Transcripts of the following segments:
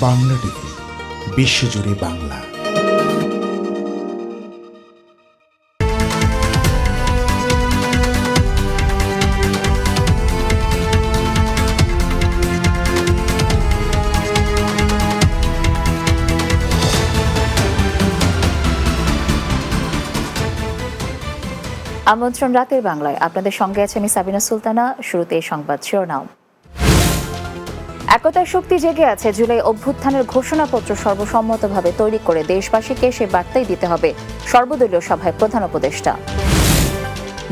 Bangla TV, বিশ্বজুড়ে বাংলা। আমন্ত্রণ রাতের বাংলায়। আপনাদের সঙ্গে আছে আমি সাবিনা সুলতানা। শুরুতে সংবাদ শিরোনাম। একতার শক্তি জেগে আছে জুলাই অভ্যুত্থানের ঘোষণাপত্র সর্বসম্মতভাবে তৈরি করে দেশবাসীকে সে বার্তাই দিতে হবে। সর্বদলীয় সভায় প্রধান উপদেষ্টা।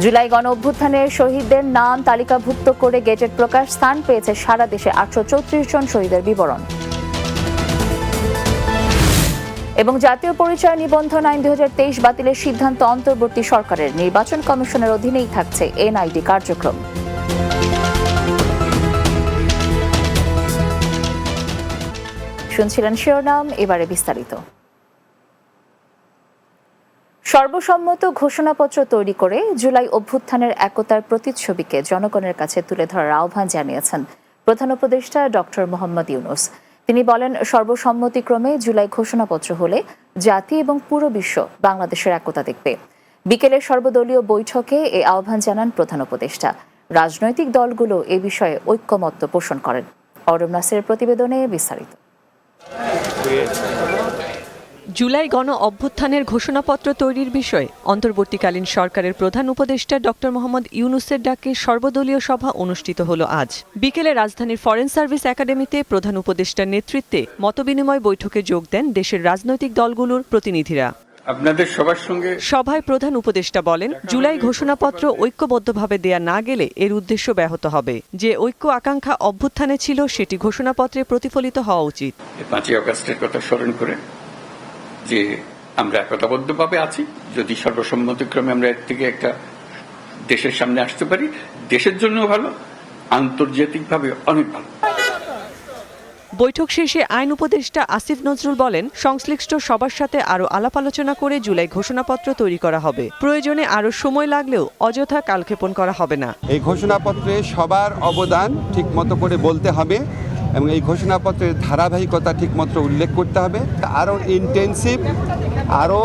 জুলাই গণ অভ্যুত্থানের শহীদদের নাম তালিকাভুক্ত করে গেজেট প্রকাশ স্থান পেয়েছে সারা দেশে আটশো চৌত্রিশ জন শহীদের বিবরণ। এবং জাতীয় পরিচয় নিবন্ধন আইন দু হাজার তেইশ বাতিলের সিদ্ধান্ত অন্তর্বর্তী সরকারের নির্বাচন কমিশনের অধীনেই থাকছে এনআইডি কার্যক্রম। শুনছিলেন শিরোনাম, এবারে বিস্তারিত। সর্বসম্মত ঘোষণাপত্র তৈরি করে জুলাই অভ্যুত্থানের একতার প্রতিচ্ছবিকে জনগণের কাছে তুলে ধরার আহ্বান জানিয়েছেন প্রধান উপদেষ্টা ডক্টর মোহাম্মদ ইউনুস। তিনি বলেন, সর্বসম্মতিক্রমে জুলাই ঘোষণাপত্র হলে জাতি এবং পুরো বিশ্ব বাংলাদেশের একতা দেখবে। বিকেলের সর্বদলীয় বৈঠকে এ আহ্বান জানান প্রধান উপদেষ্টা। রাজনৈতিক দলগুলো এ বিষয়ে ঐক্যমত্য পোষণ করেন। অরম নাসের প্রতিবেদনে বিস্তারিত। জুলাই গণ অভ্যুত্থানের ঘোষণাপত্র তৈরির বিষয়ে অন্তর্বর্তীকালীন সরকারের প্রধান উপদেষ্টা ড মোহাম্মদ ইউনুসের ডাকে সর্বদলীয় সভা অনুষ্ঠিত হল আজ। বিকেলে রাজধানীর ফরেন সার্ভিস একাডেমিতে প্রধান উপদেষ্টার নেতৃত্বে মতবিনিময় বৈঠকে যোগ দেন দেশের রাজনৈতিক দলগুলোর প্রতিনিধিরা। আপনাদের সবার সঙ্গে সভায় প্রধান উপদেষ্টা বলেন জুলাই ঘোষণাপত্র ঐক্যবদ্ধভাবে দেয়া না গেলে এর উদ্দেশ্য ব্যাহত হবে। যে ঐক্য আকাঙ্ক্ষা অভ্যুত্থানে ছিল সেটি ঘোষণাপত্রে প্রতিফলিত হওয়া উচিত। পাঁচই অগস্টের কথা স্মরণ করে যে আমরা একতাবদ্ধভাবে আছি যদি সর্বসম্মতিক্রমে আমরা এর থেকে একটা দেশের সামনে আসতে পারি দেশের জন্য ভালো আন্তর্জাতিকভাবে অনেক ভালো। বৈঠক শেষে আইন উপদেষ্টা আসিফ নজরুল বলেন, সংশ্লিষ্ট সবার সাথে আরও আলাপ আলোচনা করে জুলাই ঘোষণাপত্র তৈরি করা হবে। প্রয়োজনে আরও সময় লাগলেও অযথা কালক্ষেপণ করা হবে না। এই ঘোষণাপত্রে সবার অবদান ঠিক মতো করে বলতে হবে। এবং এই ঘোষণাপত্রের ধারাবাহিকতা ঠিকমতো উল্লেখ করতে হবে। আরও ইন্টেন্সিভ আরও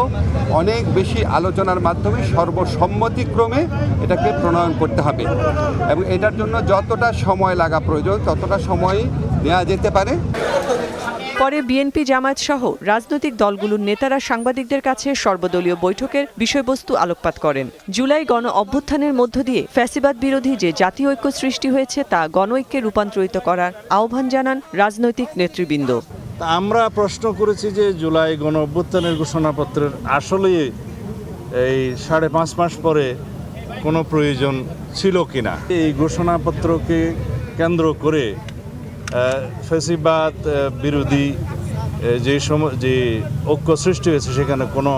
অনেক বেশি আলোচনার মাধ্যমে সর্বসম্মতিক্রমে এটাকে প্রণয়ন করতে হবে। এবং এটার জন্য যতটা সময় লাগা প্রয়োজন, ততটা সময় নেওয়া যেতে পারে। পরে বিএনপি, জামায়াত সহ রাজনৈতিক দলগুলোর নেতারা সাংবাদিকদের কাছে সর্বদলীয় বৈঠকের বিষয়বস্তু আলোকপাত করেন। জুলাই গণ অভ্যুত্থানের মধ্য দিয়ে ফ্যাসিবাদ বিরোধী যে জাতীয় ঐক্য সৃষ্টি হয়েছে তা গণঐক্যে রূপান্তরিত করার আহ্বান জানান রাজনৈতিক নেতৃবৃন্দ। আমরা প্রশ্ন করেছি যে জুলাই গণ অভ্যুত্থানের ঘোষণাপত্রের আসলে এই সাড়ে পাঁচ মাস পরে কোনো প্রয়োজন ছিল কিনা? এই ঘোষণাপত্রকে কেন্দ্র করে ফেসিবাদ বিরোধী যে সম যে ঐক্য সৃষ্টি হয়েছে সেখানে কোনো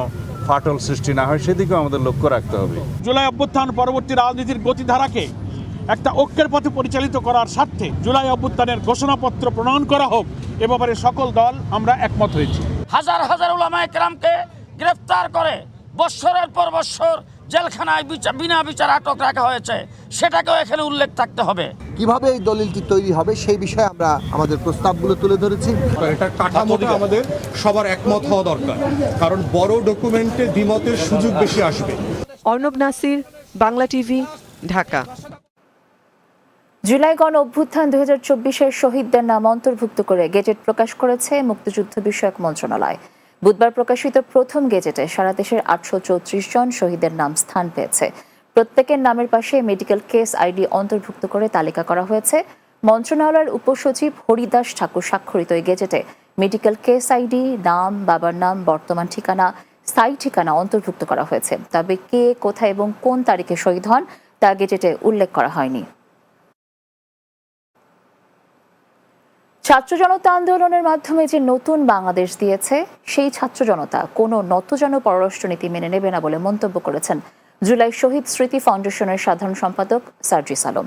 ফাটল সৃষ্টি না হয় সেদিকেও আমাদের লক্ষ্য রাখতে হবে। জুলাই অভ্যুত্থান পরবর্তী রাজনীতির গতিধারাকে একটা ঐক্যের পথে পরিচালিত করার স্বার্থে জুলাই অভ্যুত্থানের ঘোষণাপত্র প্রণয়ন করা হোক এ ব্যাপারে সকল দল আমরা একমত হয়েছি। হাজার হাজার ওলামায় কেরামকে গ্রেফতার করে বৎসরের পর বৎসর জেলখানায় বিনা বিচার আটক রাখা হয়েছে। সেটাকেও এখানে উল্লেখ থাকতে হবে। কীভাবে এই দলিলটি তৈরি হবে সেই বিষয়ে আমরা আমাদের প্রস্তাবগুলো তুলে ধরেছি। এটা কাঠামোটা আমাদের সবার একমত হওয়া দরকার। কারণ বড় ডকুমেন্টে দ্বিমতের সুযোগ বেশি আসবে। অর্ণব নাসির বাংলা টিভি ঢাকা। জুলাই গণ অভ্যুত্থান দুই হাজার চব্বিশের শহীদদের নাম অন্তর্ভুক্ত করে গেজেট প্রকাশ করেছে মুক্তিযুদ্ধ বিষয়ক মন্ত্রণালয়। বুধবার প্রকাশিত প্রথম গেজেটে সারা দেশের আটশো চৌত্রিশ জন শহীদের নাম স্থান পেয়েছে। প্রত্যেকের নামের পাশে মেডিকেল কেস আইডি অন্তর্ভুক্ত করে তালিকা করা হয়েছে। মন্ত্রণালয়ের উপসচিব হরিদাস ঠাকুর স্বাক্ষরিত এই গেজেটে মেডিকেল কেস আইডি, নাম, বাবার নাম, বর্তমান ঠিকানা, স্থায়ী ঠিকানা অন্তর্ভুক্ত করা হয়েছে। তবে কে, কোথায় এবং কোন তারিখে শহীদ হন তা গেজেটে উল্লেখ করা হয়নি। ছাত্র জনতা আন্দোলনের মাধ্যমে যে নতুন বাংলাদেশ দিয়েছে, সেই ছাত্র জনতা কোনো নতজন পররাষ্ট্রনীতি মেনে নেবে না বলে মন্তব্য করেছেন জুলাই শহীদ স্মৃতি ফাউন্ডেশনের সাধারণ সম্পাদক সার্জিস আলম।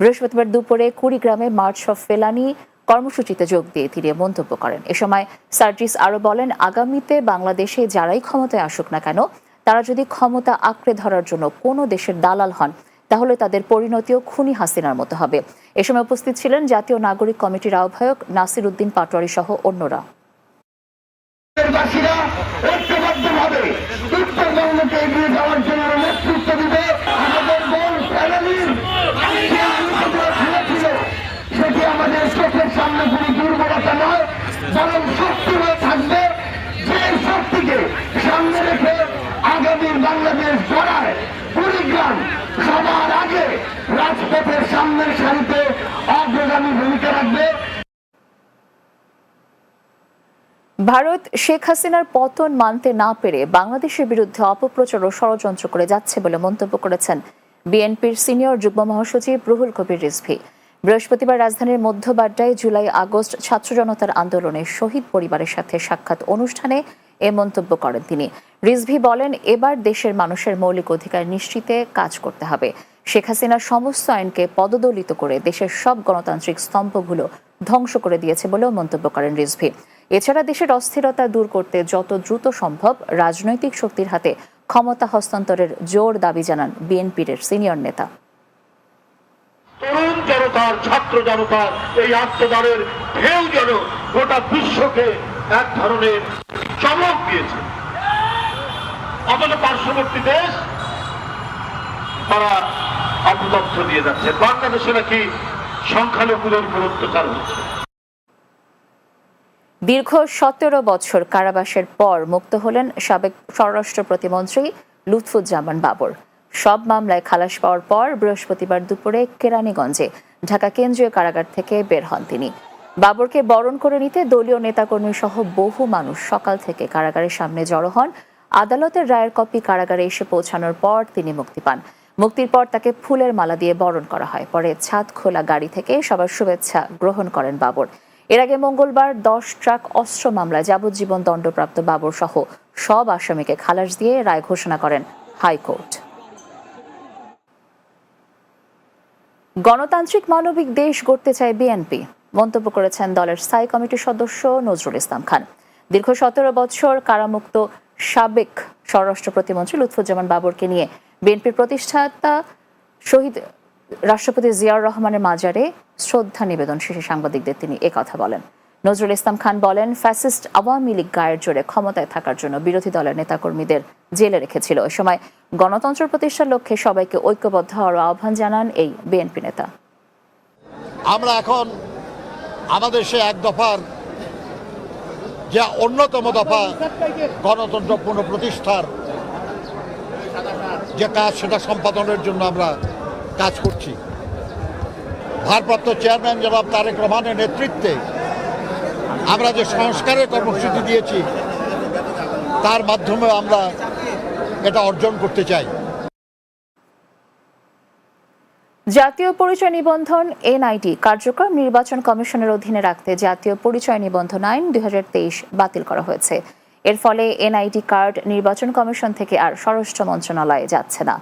বৃহস্পতিবার দুপুরে কুড়িগ্রামে মার্চ অফ ফেলানি কর্মসূচিতে যোগ দিয়ে তিনি মন্তব্য করেন। এ সময় সার্জিস আরও বলেন, আগামীতে বাংলাদেশে যারাই ক্ষমতায় আসুক না কেন, তারা যদি ক্ষমতা আঁকড়ে ধরার জন্য কোনো দেশের দালাল হন তাহলে তাদের পরিণতিও খুনি হাসিনার মতো হবে। এ সময় উপস্থিত ছিলেন জাতীয় নাগরিক কমিটির আহ্বায়ক নাসির উদ্দিন পাটোয়ারি সহ অন্যরা। বাংলাদেশ গড়ায় কুড়িগ্রাম সবার আগে রাজপথের সামনের সারিতে অগ্রগামী ভূমিকা রাখবে। ভারত শেখ হাসিনার পতন মানতে না পেরে বাংলাদেশের বিরুদ্ধে অপপ্রচার ও ষড়যন্ত্র করে যাচ্ছে বলে মন্তব্য করেছেন বিএনপির সিনিয়র যুগ্ম মহাসচিব রুহুল কবির রিজভি। বৃহস্পতিবার রাজধানীর মধ্যবাড্ডায় জুলাই আগস্ট ছাত্র জনতার আন্দোলনে শহীদ পরিবারের সাথে সাক্ষাৎ অনুষ্ঠানে এ মন্তব্য করেন তিনি। রিজভি বলেন, এবার দেশের মানুষের মৌলিক অধিকার নিশ্চিতে কাজ করতে হবে। শেখ হাসিনা সমস্ত আইনকে পদদলিত করে দেশের সব গণতান্ত্রিক স্তম্ভগুলো ধ্বংস করে দিয়েছে বলেও মন্তব্য করেন রিজভি। এছাড়া দেশের অস্থিরতা দূর করতে যত দ্রুত সম্ভব রাজনৈতিক শক্তির হাতে ক্ষমতা হস্তান্তরের জোর দাবি জানান বিএনপির সিনিয়র নেতা। তরুণ জনতার, ছাত্র জনতার এই আত্মদানের ঢেউ যেন গোটা বিশ্বকে এক ধরনের চমক দিয়েছে। আমাদের পার্শ্ববর্তী দেশ তারা অপতথ্য দিয়ে যাচ্ছে। বাংলাদেশে নাকি সংখ্যালঘুদের উপর অত্যাচার হচ্ছে। দীর্ঘ সতেরো বছর কারাবাসের পর মুক্ত হলেন সাবেক স্বরাষ্ট্র প্রতিমন্ত্রী লুৎফুজ্জামান বাবর। সব মামলায় খালাস পাওয়ার পর বৃহস্পতিবার দুপুরে কেরানীগঞ্জে ঢাকা কেন্দ্রীয় কারাগার থেকে বের হন তিনি। বাবরকে বরণ করে নিতে দলীয় নেতাকর্মী সহ বহু মানুষ সকাল থেকে কারাগারের সামনে জড়ো হন। আদালতের রায়ের কপি কারাগারে এসে পৌঁছানোর পর তিনি মুক্তি পান। মুক্তির পর তাকে ফুলের মালা দিয়ে বরণ করা হয়। পরে ছাদ খোলা গাড়ি থেকে সবার শুভেচ্ছা গ্রহণ করেন বাবর। এর আগে মঙ্গলবার দশ ট্রাক অস্ত্র মামলায় যাবজ্জীবন দণ্ডপ্রাপ্ত বাবর সহ সব আসামিকে খালাস দিয়ে রায় ঘোষণা করেন হাইকোর্ট। গণতান্ত্রিক মানবিক দেশ গড়তে চায় বিএনপি। মন্তব্য করেছেন দলের স্থায়ী কমিটির সদস্য নজরুল ইসলাম খান। দীর্ঘ সতেরো বছর কারামুক্ত সাবেক স্বরাষ্ট্র প্রতিমন্ত্রী লুৎফুজ্জামান বাবরকে নিয়ে বিএনপির প্রতিষ্ঠাতা শহীদ রাষ্ট্রপতি জিয়াউর রহমানের মাজারে শ্রদ্ধা নিবেদন শেষে সাংবাদিকদের তিনি কথা বলেন। নজরুল ইসলাম খান বলেন, ফ্যাসিস্ট আওয়ামী লীগ গায়ের জোরে ক্ষমতায় থাকার জন্য বিরোধী দলের নেতাকর্মীদের জেলে রেখেছিল। এ সময় গণতন্ত্র প্রতিষ্ঠার লক্ষ্যে সবাইকে ঐক্যবদ্ধ হওয়ার আহ্বান জানান এই বিএনপি নেতা। আমরা এখন আমাদের সে এক দফার যে অন্যতম দফা গণতন্ত্র পুনঃপ্রতিষ্ঠার যে কাজ, সেটা সম্পাদনের জন্য আমরা কাজ করছি। ভারপ্রাপ্ত চেয়ারম্যান জনাব তারেক রহমানের নেতৃত্বে আমরা যে সংস্কারের কর্মসূচি দিয়েছি, তার মাধ্যমে আমরা এটা অর্জন করতে চাই। জাতীয় পরিচয় নিবন্ধন এনআইডি কার্যক্রম নির্বাচন কমিশনের অধীনে রাখতে জাতীয় পরিচয় নিবন্ধন আইন দুই হাজার তেইশ বাতিল করা হয়েছে। এর ফলে এনআইডি কার্ড নির্বাচন কমিশন থেকে আর স্বরাষ্ট্র মন্ত্রণালয়ে যাচ্ছে না।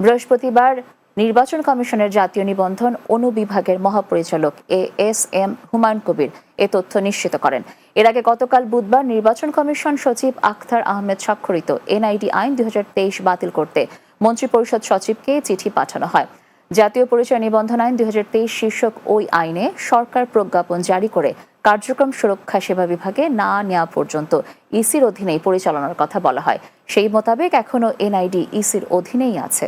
বৃহস্পতিবার নির্বাচন কমিশনের জাতীয় নিবন্ধন অনুবিভাগের মহাপরিচালক A S M Humayun Kabir এ তথ্য নিশ্চিত করেন। এর আগে গতকাল বুধবার নির্বাচন কমিশন সচিব আখতার আহমেদ স্বাক্ষরিত এনআইডি আইন দুই হাজার তেইশ বাতিল করতে মন্ত্রিপরিষদ সচিবকে চিঠি পাঠানো হয়। জাতীয় পরিচয় নিবন্ধন আইন দুই শীর্ষক ওই আইনে সরকার প্রজ্ঞাপন জারি করে কার্যক্রম সুরক্ষা সেবা বিভাগে না নেওয়া পর্যন্ত ইসির অধীনেই পরিচালনার কথা বলা হয়। সেই মোতাবেক এখনও এনআইডি ইসির অধীনেই আছে।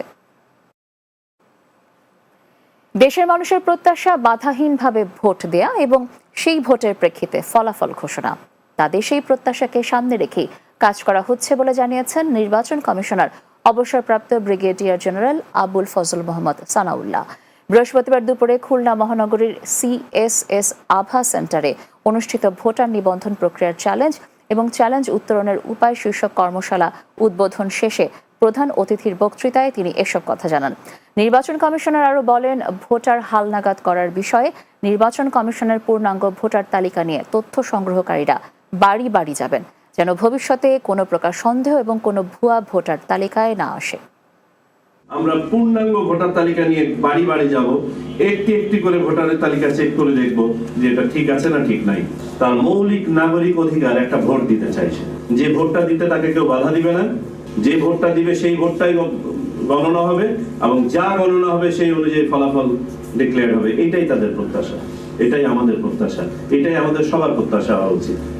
দেশের মানুষের প্রত্যাশা বাধাহীনভাবে ভোট দেয়া এবং সেই ভোটের প্রেক্ষিতে ফলাফল ঘোষণা। তাদের সেই প্রত্যাশাকে সামনে রেখেই কাজ করা হচ্ছে বলে জানিয়েছেন নির্বাচন কমিশনার অবসরপ্রাপ্ত ব্রিগেডিয়ার জেনারেল আবুল ফজল মোহাম্মদ সানাউল্লাহ। বৃহস্পতিবার দুপুরে খুলনা মহানগরীর সিএসএস আভা সেন্টারে অনুষ্ঠিত ভোটার নিবন্ধন প্রক্রিয়ার চ্যালেঞ্জ এবং চ্যালেঞ্জ উত্তরণের উপায় শীর্ষক কর্মশালা উদ্বোধন শেষে প্রধান অতিথির বক্তৃতায় তিনি এসব কথা জানান। নির্বাচন কমিশনার আরও বলেন, ভোটার হালনাগাদ করার বিষয়ে নির্বাচন কমিশনের পূর্ণাঙ্গ ভোটার তালিকা নিয়ে তথ্য সংগ্রহকারীরা বাড়ি বাড়ি যাবেন। যেন ভবিষ্যতে কোনো প্রকার সন্দেহ এবং কোনো ভুয়া ভোটার তালিকায় না আসে। আমরা পূর্ণাঙ্গ ভোটার তালিকা নিয়ে বাড়ি বাড়ি যাব। একটি একটি করে ভোটারের তালিকা চেক করে দেখব যে এটা ঠিক আছে না ঠিক নাই। তার মৌলিক নাগরিক অধিকার একটা ভোট দিতে চাইছে। যে ভোটটা দিতে তাকে কেউ বাধা দিবে না। যে ভোটটা দিবে সেই ভোটটাই গণনা হবে এবং যা গণনা হবে সেই অনুযায়ী ফলাফল ডিক্লেয়ার হবে। এটাই তাদের প্রত্যাশা। এটাই আমাদের প্রত্যাশা। এটাই আমাদের সবার প্রত্যাশা হওয়া উচিত।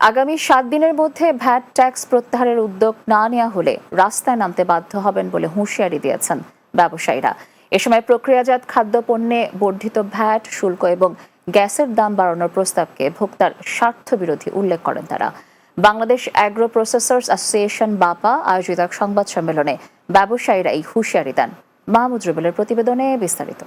আগামী সাত দিনের মধ্যে ভ্যাট ট্যাক্স প্রত্যাহারের উদ্যোগ না নেওয়া হলে রাস্তায় নামতে বাধ্য হবেন বলে হুঁশিয়ারি দিয়েছেন ব্যবসায়ীরা। এ সময় প্রক্রিয়াজাত খাদ্যপণ্যে বর্ধিত ভ্যাট, শুল্ক এবং গ্যাসের দাম বাড়ানোর প্রস্তাবকে ভোক্তার স্বার্থ বিরোধী উল্লেখ করেন তারা। বাংলাদেশ অ্যাগ্রো প্রসেসর্স অ্যাসোসিয়েশন বাপা, আয়োজিত এক সংবাদ সম্মেলনে ব্যবসায়ীরা এই হুঁশিয়ারি দেন। মাহমুদ রুবেলের প্রতিবেদনে বিস্তারিত।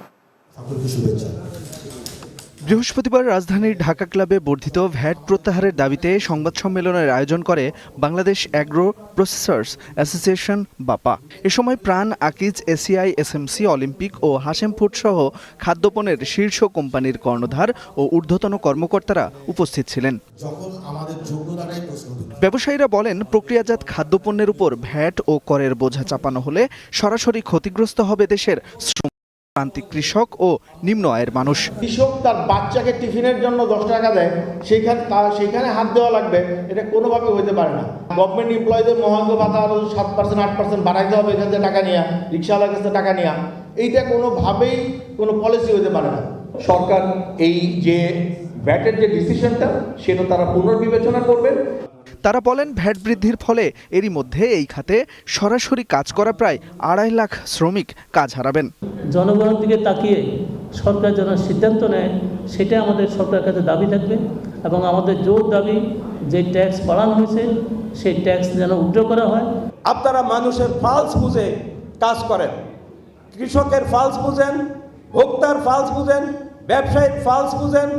বৃহস্পতিবার রাজধানীর ঢাকা ক্লাবে বর্ধিত ভ্যাট প্রত্যাহারের দাবিতে সংবাদ সম্মেলনের আয়োজন করে বাংলাদেশ অ্যাগ্রো প্রসেসর্স অ্যাসোসিয়েশন বাপা। এ সময় Pran Akij ACI SMC Olympic ও হাসেম ফুড সহ খাদ্যপণের শীর্ষ কোম্পানির কর্ণধার ও ঊর্ধ্বতন কর্মকর্তারা উপস্থিত ছিলেন। ব্যবসায়ীরা বলেন প্রক্রিয়াজাত খাদ্যপণ্যের উপর ভ্যাট ও করের বোঝা চাপানো হলে সরাসরি ক্ষতিগ্রস্ত হবে দেশের শ্রম প্রান্তিক কৃষক ও নিম্ন আয়ের মানুষ। কৃষক তার বাচ্চাকে টিফিনের জন্য দশ টাকা দেয় সেইখানে তার সেইখানে হাত দেওয়া লাগবে এটা কোনোভাবে হইতে পারে না। গভর্নমেন্ট এমপ্লয়ীদের মহাঙ্গ ভাতা আরও সাত পার্সেন্ট আট পার্সেন্ট বাড়াইতে হবে এখান থেকে টাকা নেওয়া রিক্সাওয়ালার কাছে টাকা নেওয়া এইটা কোনোভাবেই কোনো পলিসি হইতে পারে না। সরকার এই যে ব্যাটের যে ডিসিশনটা সেটা তারা পুনর্বিবেচনা করবেন। তারা বলেন ভ্যাট বৃদ্ধির ফলে এরই মধ্যে এই খাতে সরাসরি কাজ করা প্রায় আড়াই লাখ শ্রমিক কাজ হারাবেন। জনগণের দিকে তাকিয়ে সরকার যেন সিদ্ধান্ত নেয় সেটা আমাদের সরকারের কাছে দাবি থাকবে এবং আমাদের জোর দাবি যে ট্যাক্স বাড়ানো হয়েছে সেই ট্যাক্স যেন উড্র করা হয়। আপনারা মানুষের ফালস বুঝে কাজ করেন। কৃষকের ফালস বুঝেন ভোক্তার ফালস বুঝেন ব্যবসায়ীর ফালস বুঝেন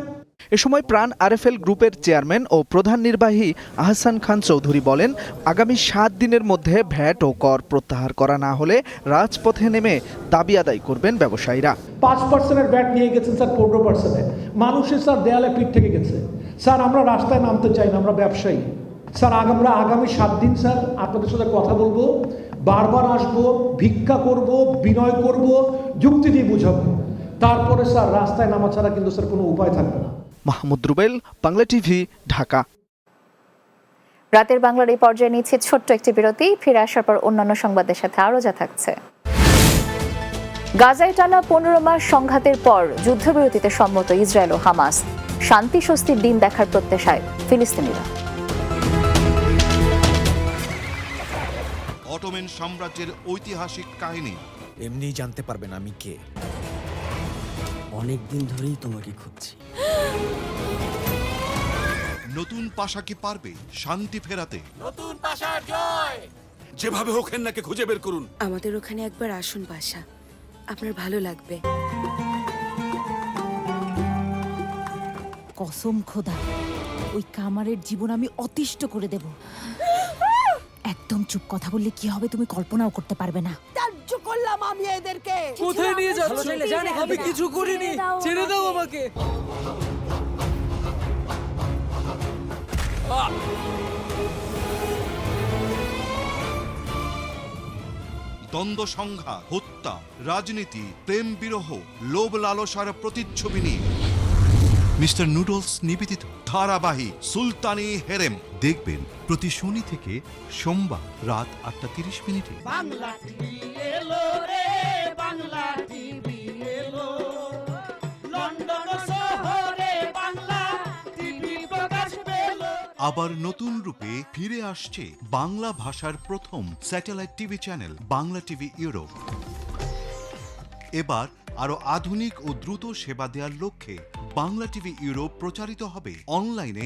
এ সময় প্রাণ আরএফএল গ্রুপের চেয়ারম্যান ও প্রধান নির্বাহী আহসান খান চৌধুরী বলেন, আগামী সাত দিনের মধ্যে ভ্যাট ও কর প্রত্যাহার করা না হলে রাজপথে নেমে দাবি আদায় করবেন ব্যবসায়ীরা। পাঁচ পার্সেন্টের ব্যাট নিয়ে গেছেন স্যার পনেরো পার্সেন্টে। মানুষের স্যার দেয়ালে পিঠ থেকে গেছে। স্যার, আমরা রাস্তায় নামতে চাই না, আমরা ব্যবসায়ী। স্যার আমরা আগামী সাত দিন, স্যার, আপনাদের সাথে কথা বলব, বারবার আসব, ভিক্ষা করব, বিনয় করব, যুক্তি দিয়ে বুঝাবো। তারপরে স্যার, রাস্তায় নামা ছাড়া কিন্তু স্যার কোনো উপায় থাকবে না। মাহমুদ রুবেল বাংলা টিভি ঢাকা। রাতের বাংলার এই পর্যায়ে নিচ্ছে ছোট্ট একটি বিরতি। ফিরে আসার পর অন্যান্য সংবাদের সাথে আরও যা থাকছে। গাজায় টানা পনেরো মাস সংঘাতের পর যুদ্ধবিরতিতে সম্মত ইসরায়েল ও হামাস। শান্তি স্বস্তির দিন দেখার প্রত্যাশায় ফিলিস্তিনিরা। অটোমেন সাম্রাজ্যের ঐতিহাসিক কাহিনী। এমনি জানতে পারবেন আমি কে। অনেক দিন ধরেই তোমাকে খুঁজছি। নতুন পাশা কি পারবে? শান্তি ফেরাতে। নতুন পাশার জয়! যেভাবে হোক নাকে খুঁজে বের করুন। আমাদের ওখানে একবার আসুন বাসা আপনার ভালো লাগবে। কসম খোদা ওই কামারের জীবন আমি অতিষ্ঠ করে দেব। একদম চুপ কথা বললে কি হবে তুমি কল্পনাও করতে পারবে না। করলাম আমি এদেরকে কোথায় নিয়ে যাচ্ছ? আমি কিছু করিনি। ছেড়ে দাও আমাকে। দ্বন্দ্ব সংঘাত হত্যা রাজনীতি প্রেম বিরহ লোভ লালসার প্রতিচ্ছবি নিয়ে। মিস্টার নুডলস নিবেদিত। ধারাবাহিক সুলতানি হেরেম। দেখবেন প্রতি শনি থেকে সোমবার রাত আটটা তিরিশ মিনিটে। আবার নতুন রূপে ফিরে আসছে বাংলা ভাষার প্রথম satellite TV channel Bangla TV Europe. এবার আরও আধুনিক ও দ্রুত সেবা দেওয়ার লক্ষ্যে বাংলা টিভি ইউরোপ প্রচারিত হবে। অনলাইনে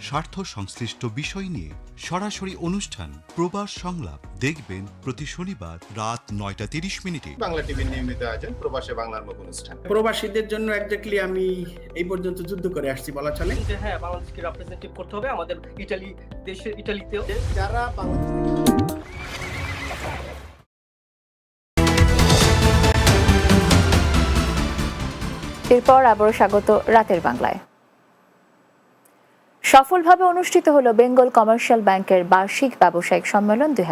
স্বার্থ সংশ্লিষ্ট বিষয় নিয়ে সরাসরি অনুষ্ঠান প্রবাস সংলাপ দেখবেন প্রতি শনিবার রাত নয়টা তিরিশ মিনিটে। বাংলা টিভির নিয়মিত আয়োজন প্রবাসে বাংলার মুখ অনুষ্ঠান। প্রবাসীদের জন্য একজাক্টলি আমি এই পর্যন্ত যুদ্ধ করে আসছি বলা চলে। যে হ্যাঁ বাংলাদেশকে রিপ্রেজেন্টেটিভ করতে হবে আমাদের ইটালি দেশের ইটালিতেও। যারা বাংলাদেশ এরপর আবারও স্বাগত রাতের বাংলায়। সফলভাবে অনুষ্ঠিত হলো বেঙ্গল কমার্শিয়াল ব্যাংকের বার্ষিক ব্যবসায়িক সম্মেলন দুই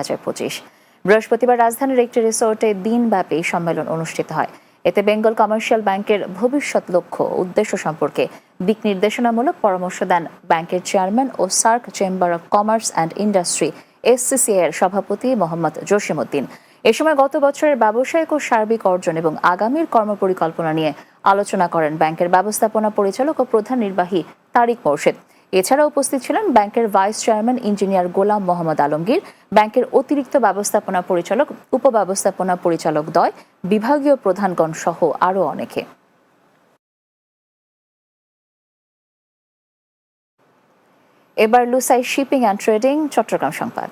বৃহস্পতিবার রাজধানীর একটি রিসোর্টে দিনব্যাপী সম্মেলন অনুষ্ঠিত হয়। এতে বেঙ্গল কমার্শিয়াল ব্যাংকের ভবিষ্যৎ লক্ষ্য উদ্দেশ্য সম্পর্কে দিক নির্দেশনামূলক পরামর্শ দেন ব্যাংকের chairman O SAARC Chamber of Commerce and Industry SCCI এর সভাপতি মোহাম্মদ জসিমউদ্দিন এ সময় গত বছরের ব্যবসায়িক ও সার্বিক অর্জন এবং আগামীর কর্মপরিকল্পনা নিয়ে আলোচনা করেন ব্যাংকের ব্যবস্থাপনা পরিচালক ও প্রধান নির্বাহী তারিক মোর্শেদ। এছাড়া উপস্থিত ছিলেন ব্যাংকের vice chairman engineer Golam Mohammad Alamgir, ব্যাংকের অতিরিক্ত ব্যবস্থাপনা পরিচালক, উপব্যবস্থাপনা পরিচালক দয়, বিভাগীয় প্রধানগণ সহ আরও অনেকে। এবার Lushai shipping and trading, Chattogram সংবাদ।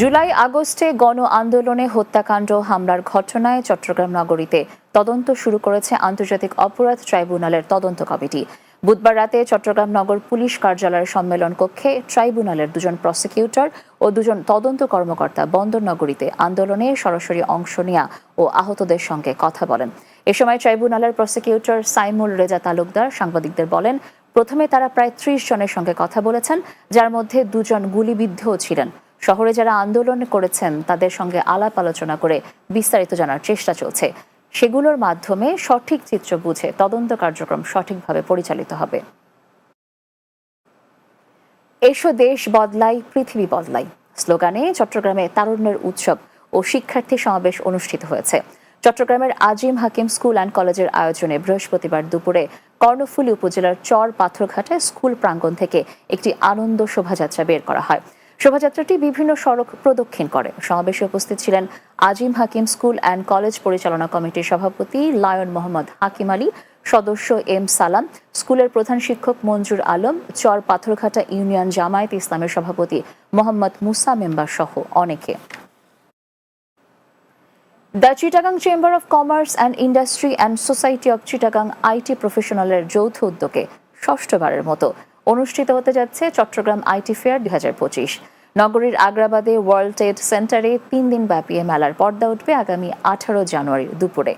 জুলাই আগস্টে গণ আন্দোলনে হত্যাকাণ্ড, হামলার ঘটনায় চট্টগ্রাম নগরীতে তদন্ত শুরু করেছে আন্তর্জাতিক অপরাধ ট্রাইব্যুনালের তদন্ত কমিটি। বুধবার রাতে চট্টগ্রাম নগর পুলিশ কার্যালয়ের সম্মেলন কক্ষে ট্রাইব্যুনালের দুজন প্রসিকিউটর ও দুজন তদন্ত কর্মকর্তা বন্দর নগরীতে আন্দোলনে সরাসরি অংশ নেয়া ও আহতদের সঙ্গে কথা বলেন। এ সময় ট্রাইব্যুনালের প্রসিকিউটর সাইমুল রেজা তালুকদার সাংবাদিকদের বলেন, প্রথমে তারা প্রায় ত্রিশ জনের সঙ্গে কথা বলেছেন, যার মধ্যে দুজন গুলিবিদ্ধও ছিলেন। শহরে যারা আন্দোলন করেছেন, তাদের সঙ্গে আলাপ আলোচনা করে বিস্তারিত জানার চেষ্টা চলছে। সেগুলোর মাধ্যমে সঠিক চিত্র বুঝে তদন্ত কার্যক্রম সঠিকভাবে পরিচালিত হবে। এসো দেশ বদলাই, পৃথিবী বদলাই। স্লোগানে চট্টগ্রামে তারুণ্যের উৎসব ও শিক্ষার্থী সমাবেশ অনুষ্ঠিত হয়েছে। চট্টগ্রামের আজিম হাকিম স্কুল অ্যান্ড কলেজের আয়োজনে বৃহস্পতিবার দুপুরে কর্ণফুলী উপজেলার চর পাথরঘাটায় স্কুল প্রাঙ্গণ থেকে একটি আনন্দ শোভাযাত্রা বের করা হয়। শোভাযাত্রাটি বিভিন্ন সড়ক প্রদক্ষিণ করে। সমাবেশে উপস্থিত ছিলেন Azim Hakim school and college পরিচালনা কমিটির সভাপতি লায়ন মোহাম্মদ হাকিম আলী, সদস্য এম সালাম, স্কুলের প্রধান শিক্ষক মঞ্জুর আলম, চর পাথরঘাটা ইউনিয়ন জামায়াত ইসলামের সভাপতি মোহাম্মদ মুসা মেম্বার সহ অনেকে। The Chittagong Chamber of Commerce and Industry and Society of Chittagong IT প্রফেশনালের যৌথ উদ্যোগে ষষ্ঠবারের মতো অনুষ্ঠিত হতে যাচ্ছে চট্টগ্রাম আইটি ফেয়ার দুই নগরীর আগ্রাবাদে ওয়ার্ল্ড ট্রেড সেন্টারে তিন দিন ব্যাপী মেলার পর্দা উঠবে আগামী আঠারো জানুয়ারি দুপুরে।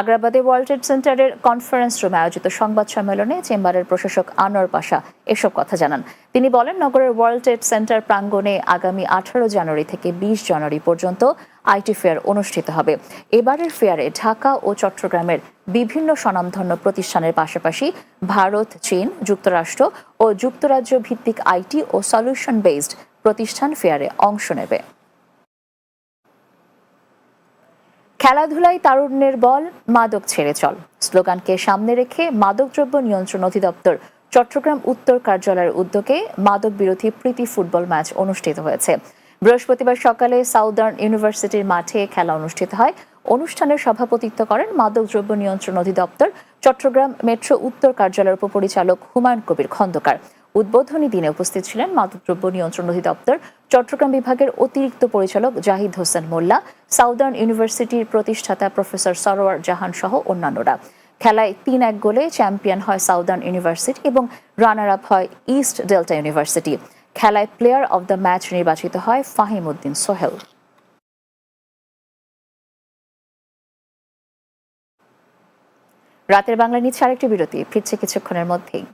আগ্রাবাদে ওয়ার্ল্ড ট্রেড সেন্টারের কনফারেন্স রুমে আয়োজিত সংবাদ সম্মেলনে চেম্বারের প্রশাসক আনোয়ার পাশা এসব কথা জানান। তিনি বলেন, নগরের ওয়ার্ল্ড ট্রেড সেন্টার প্রাঙ্গণে আগামী আঠারো জানুয়ারি থেকে বিশ জানুয়ারি পর্যন্ত আইটি ফেয়ার অনুষ্ঠিত হবে। এবারের ফেয়ারে ঢাকা ও চট্টগ্রামের বিভিন্ন স্বনামধন্য প্রতিষ্ঠানের পাশাপাশি ভারত, চীন, যুক্তরাষ্ট্র ও যুক্তরাজ্য ভিত্তিক আইটি ও সলিউশন বেসড প্রতিষ্ঠান ফেয়ারে অংশ নেবে। খেলাধুলায় তারুণ্যের বল, মাদক ছেড়ে চল। স্লোগানকে সামনে রেখে মাদকদ্রব্য নিয়ন্ত্রণ অধিদপ্তর চট্টগ্রাম উত্তর কার্যালয়ের উদ্যোগে মাদক বিরোধী প্রীতি ফুটবল ম্যাচ অনুষ্ঠিত হয়েছে। বৃহস্পতিবার সকালে সাউদার্ন ইউনিভার্সিটির মাঠে খেলা অনুষ্ঠিত হয়। অনুষ্ঠানের সভাপতিত্ব করেন মাদকদ্রব্য নিয়ন্ত্রণ অধিদপ্তর, চট্টগ্রাম মেট্রো উত্তর কার্যালয়ের উপপরিচালক হুমায়ুন কবির খন্দকার। উদ্বোধনী দিনে উপস্থিত ছিলেন মাদকদ্রব্য নিয়ন্ত্রণ অধিদপ্তর, চট্টগ্রাম বিভাগের অতিরিক্ত পরিচালক জাহিদ হোসেন মোল্লা, সাউদার্ন ইউনিভার্সিটির প্রতিষ্ঠাতা প্রফেসর সরোয়ার জাহান সহ অন্যান্যরা। খেলায় তিন এক গোলে চ্যাম্পিয়ন হয় সাউদার্ন ইউনিভার্সিটি এবং রানার আপ হয় ইস্ট ডেল্টা ইউনিভার্সিটি। খেলায় প্লেয়ার অব দ্য ম্যাচ নির্বাচিত হয় ফাহিম উদ্দিন সোহেল। রাতের বাংলা নিচ্ছে আরেকটি বিরতি, ফিরছে কিছুক্ষণের মধ্যেই।